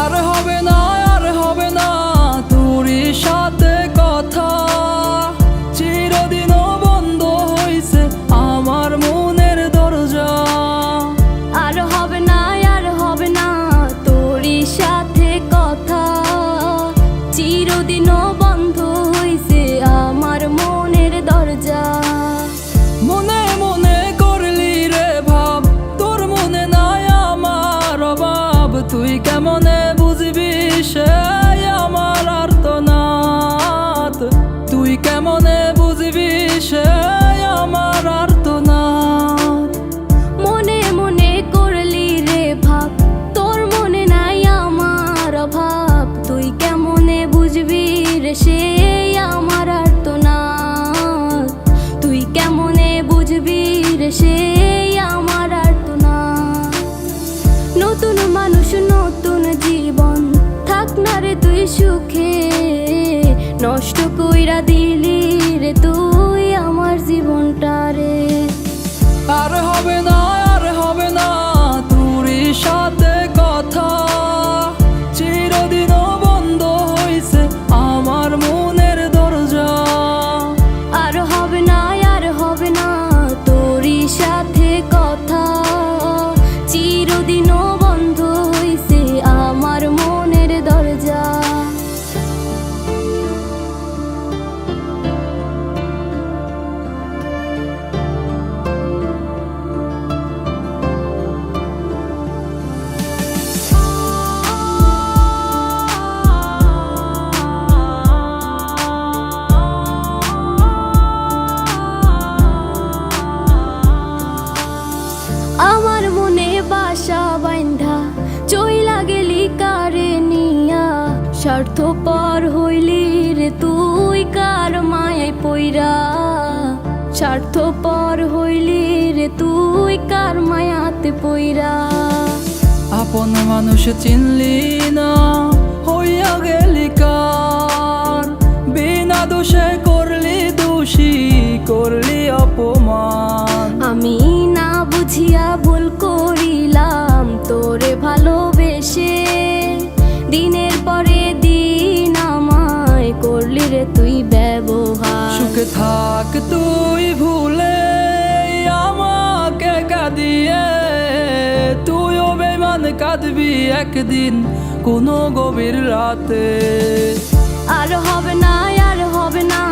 আর হবে না আর হবে না তোরই সাথে কথা। চিরদিনও বন্ধ হইছে আমার মনের দরজা। আর হবে না আর হবে না তোরই সাথে কথা। চিরদিনও বন্ধ হইছে আমার মনের দরজা। মনে মনে করলি রে ভাব তোর মনে নাই আমার অভাব। তুই কেমনে সুখে নষ্ট কইরা দিলি স্বার্থ পর হইলি রে তুই কার মায়াতে পইরা? আপন মানুষ চিনলি না কাঁদবি একদিন কোনো গভীর রাতে। আর হবে না আর হবে না।